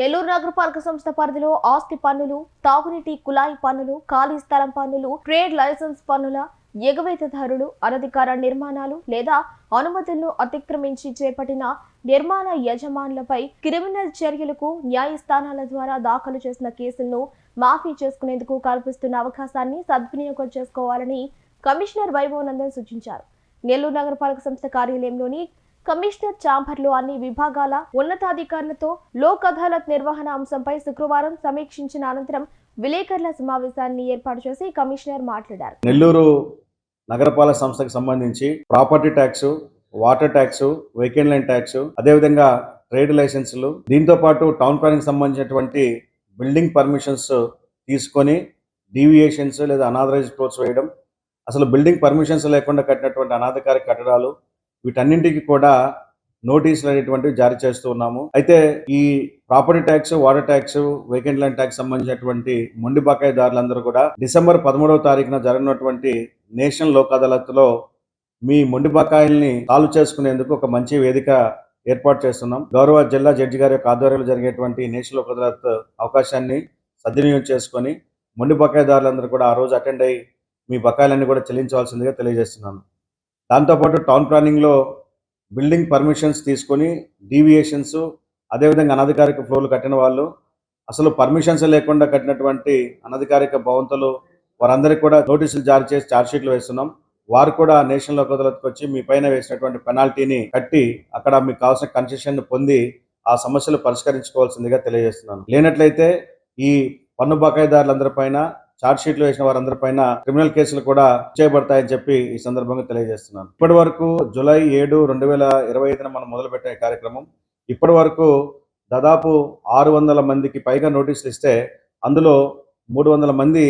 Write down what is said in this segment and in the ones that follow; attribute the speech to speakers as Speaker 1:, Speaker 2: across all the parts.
Speaker 1: నెల్లూరు నగరపాలక సంస్థ పరిధిలో ఆస్తి పన్నులు తాగునీటి కులాయి పన్నులు ఖాళీ స్థలం పన్నులు ట్రేడ్ లైసెన్స్ పన్నుల ఎగవేతదారులు అనధికార నిర్మాణాలు లేదా అనుమతులను అతిక్రమించి చేపట్టిన నిర్మాణ యజమానులపై క్రిమినల్ చర్యలకు న్యాయస్థానాల ద్వారా దాఖలు చేసిన కేసులను మాఫీ చేసుకునేందుకు కల్పిస్తున్న అవకాశాన్ని సద్వినియోగం చేసుకోవాలని కమిషనర్ వైభవనందన్ సూచించారు. నెల్లూరు నగరపాలక సంస్థ కార్యాలయంలోని కమిషనర్ ఛాంబర్లో అన్ని విభాగాల ఉన్నతాధికారులతో లోక్ అదాలత్ నిర్వహణ అంశంపై శుక్రవారం సమీక్షించిన అనంతరం విలేకరుల సమావేశాన్ని ఏర్పాటు చేసి కమిషనర్ మాట్లాడారు.
Speaker 2: నెల్లూరు నగరపాలక సంస్థకు సంబంధించి property tax water tax vehicle line tax అదేవిధంగా ట్రేడ్ లైసెన్సులు దీంతో పాటు టౌన్ ప్లానింగ్ సంబంధించినటువంటి బిల్డింగ్ పర్మిషన్స్ తీసుకొని డీవియేషన్స్ లేదా అనాథరైజ్ ఫ్లోర్స్ వేయడం అసలు బిల్డింగ్ పర్మిషన్స్ లేకుండా కట్టినటువంటి అనాథకారిక కట్టడాలు వీటన్నింటికి కూడా నోటీసులు అనేటువంటివి జారీ చేస్తూ ఉన్నాము. అయితే ఈ property tax water tax vacant land tax సంబంధించినటువంటి మొండి బకాయిదారులందరూ కూడా డిసెంబర్ పదమూడవ తారీఖున జరగనటువంటి నేషనల్ లోక్ అదాలత్లో మీ మొండి బకాయిల్ని సాల్వ్ చేసుకునేందుకు ఒక మంచి వేదిక ఏర్పాటు చేస్తున్నాం. గౌరవ జిల్లా జడ్జి గారి యొక్క ఆధ్వర్యంలో జరిగేటువంటి నేషనల్ లోక్ అదాలత్ అవకాశాన్ని సద్వినియోగం చేసుకొని మొండి బకాయిదారులందరూ కూడా ఆ రోజు అటెండ్ అయ్యి మీ బకాయిలన్నీ కూడా చెల్లించవలసిందిగా తెలియజేస్తున్నాను. దాంతోపాటు టౌన్ ప్లానింగ్లో బిల్డింగ్ పర్మిషన్స్ తీసుకొని డీవియేషన్స్ అదేవిధంగా అనధికారిక ఫ్లోర్లు కట్టిన వాళ్ళు అసలు పర్మిషన్స్ లేకుండా కట్టినటువంటి అనధికారిక భవంతులు వారందరికీ కూడా నోటీసులు జారీ చేసి ఛార్జ్షీట్లు వేస్తున్నాం. వారు కూడా నేషనల్ లోక్ అదాలత్కి వచ్చి మీ పైన వేసినటువంటి పెనాల్టీని కట్టి అక్కడ మీకు కావాల్సిన కన్సెషన్ పొంది ఆ సమస్యలు పరిష్కరించుకోవాల్సిందిగా తెలియజేస్తున్నాను. లేనట్లయితే ఈ పన్ను బకాయిదారులందరి పైన షీట్లు వేసిన వారందరి పైన క్రిమినల్ కేసులు కూడా చేయబడతాయని చెప్పి ఈ సందర్భంగా తెలియజేస్తున్నాను. ఇప్పటి వరకు జులై ఏడు రెండు వేల ఇరవై ఐదున మనం మొదలుపెట్టే కార్యక్రమం. ఇప్పటి వరకు దాదాపు ఆరు వందల మందికి పైగా నోటీసులు ఇస్తే అందులో మూడు వందల మంది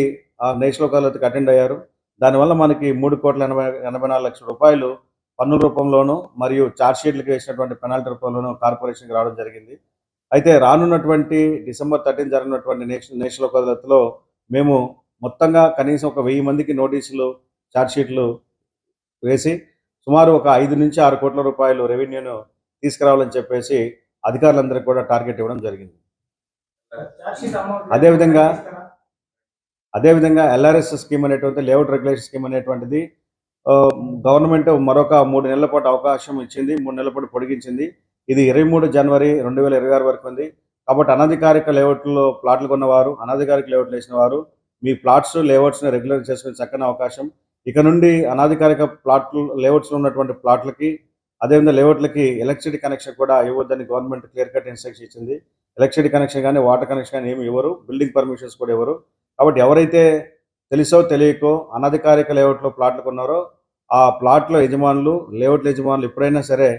Speaker 2: ఆ నేషనల్ అదాలత్కి అటెండ్ అయ్యారు. దానివల్ల మనకి మూడు కోట్ల ఎనభై ఎనభై నాలుగు లక్షల రూపాయలు పన్ను రూపంలోను మరియు ఛార్జ్షీట్లకు వేసినటువంటి పెనాల్టీ రూపంలోనూ కార్పొరేషన్కి రావడం జరిగింది. అయితే రానున్నటువంటి డిసెంబర్ థర్టీన్ జరిగినటువంటి నేషనల్ నేషనల్ అదాలత్లో మేము మొత్తంగా కనీసం ఒక వెయ్యి మందికి నోటీసులు ఛార్జ్షీట్లు వేసి సుమారు ఒక ఐదు నుంచి ఆరు కోట్ల రూపాయలు రెవెన్యూను తీసుకురావాలని చెప్పేసి అధికారులందరికీ కూడా టార్గెట్ ఇవ్వడం జరిగింది. అదేవిధంగా అదేవిధంగా ఎల్ఆర్ఎస్ స్కీమ్ అనేటువంటి లేఅవుట్ రెగ్యులేషన్ స్కీమ్ అనేటువంటిది గవర్నమెంట్ మరొక మూడు నెలల పాటు అవకాశం ఇచ్చింది మూడు నెలల పాటు పొడిగించింది. ఇది ఇరవై మూడు జనవరి రెండు వేల ఇరవై ఆరు వరకు ఉంది. కాబట్టి అనధికారిక లేఅవుట్లో ప్లాట్లు కొన్నవారు అనధికారిక లేఅవుట్లు వేసిన వారు మీ ప్లాట్స్ లేఅవుట్స్ని రెగ్యులర్ చేసుకునే చక్కని అవకాశం. ఇక నుండి అనాధికారిక ప్లాట్లు లేఅవుట్స్లో ఉన్నటువంటి ప్లాట్లకి అదేవిధంగా లేఅవుట్లకి ఎలక్ట్రిసిటీ కనెక్షన్ కూడా ఇవ్వద్దని గవర్నమెంట్ క్లియర్ కట్ ఇన్స్ట్రక్షన్ ఇచ్చింది. ఎలక్ట్రిసిటీ కనెక్షన్ కానీ వాటర్ కనెక్షన్ కానీ ఏమి ఇవ్వరు. బిల్డింగ్ పర్మిషన్స్ కూడా ఇవ్వరు. కాబట్టి ఎవరైతే తెలుసో తెలియకో అనధికారిక లేఅవుట్లో ప్లాట్లు కొన్నారో ఆ ప్లాట్ల యజమానులు లేఅవుట్ల యజమానులు ఎప్పుడైనా సరే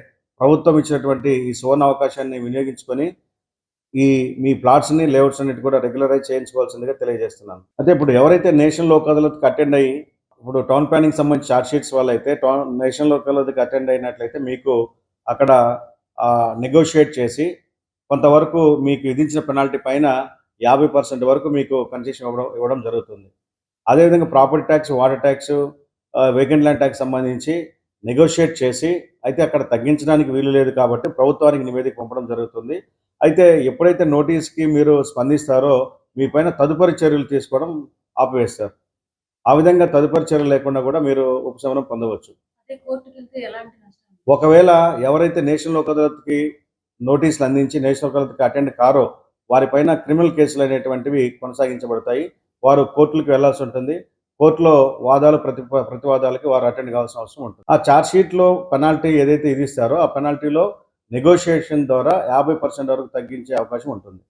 Speaker 2: ప్రభుత్వం ఇచ్చినటువంటి ఈ సువర్ణ అవకాశాన్ని వినియోగించుకొని ఈ మీ ప్లాట్స్ని లేఅవుట్స్ అన్నిటి కూడా రెగ్యులరైజ్ చేయించుకోవాల్సిందిగా తెలియజేస్తున్నాను. అయితే ఇప్పుడు ఎవరైతే నేషనల్ లోక్ అదాలత్కి అటెండ్ అయ్యి ఇప్పుడు టౌన్ ప్లానింగ్ సంబంధించి చార్జ్ షీట్స్ వాళ్ళు అయితే టౌన్ నేషనల్ లోక్ అదాలత్కి అటెండ్ అయినట్లయితే మీకు అక్కడ నెగోషియేట్ చేసి కొంతవరకు మీకు విధించిన పెనాల్టీ పైన యాభై పర్సెంట్ వరకు మీకు కన్సెషన్ ఇవ్వడం ఇవ్వడం జరుగుతుంది. అదేవిధంగా property tax water tax vacant land tax సంబంధించి నెగోషియేట్ చేసి అయితే అక్కడ తగ్గించడానికి వీలు లేదు కాబట్టి ప్రభుత్వానికి నివేదిక పంపడం జరుగుతుంది. అయితే ఎప్పుడైతే నోటీస్కి మీరు స్పందిస్తారో మీ పైన తదుపరి చర్యలు తీసుకోవడం ఆపివేస్తారు ఆ విధంగా తదుపరి చర్యలు లేకుండా కూడా మీరు ఉపశమనం పొందవచ్చు. ఒకవేళ ఎవరైతే నేషనల్ లోక్ అదాలత్కి నోటీసులు అందించి నేషనల్ లోక్ అదాలత్కి అటెండ్ కారో వారిపైన క్రిమినల్ కేసులు అనేటువంటివి కొనసాగించబడతాయి. వారు కోర్టులకు వెళ్ళాల్సి ఉంటుంది. కోర్టులో వాదాలు ప్రతి ప్రతివాదాలకి వారు అటెండ్ కావాల్సిన అవసరం ఉంటుంది. ఆ ఛార్జ్ షీట్లో పెనాల్టీ ఏదైతే విధిస్తారో ఆ పెనాల్టీలో నెగోషియేషన్ ద్వారా యాభై పర్సెంట్ వరకు తగ్గించే అవకాశం ఉంటుంది.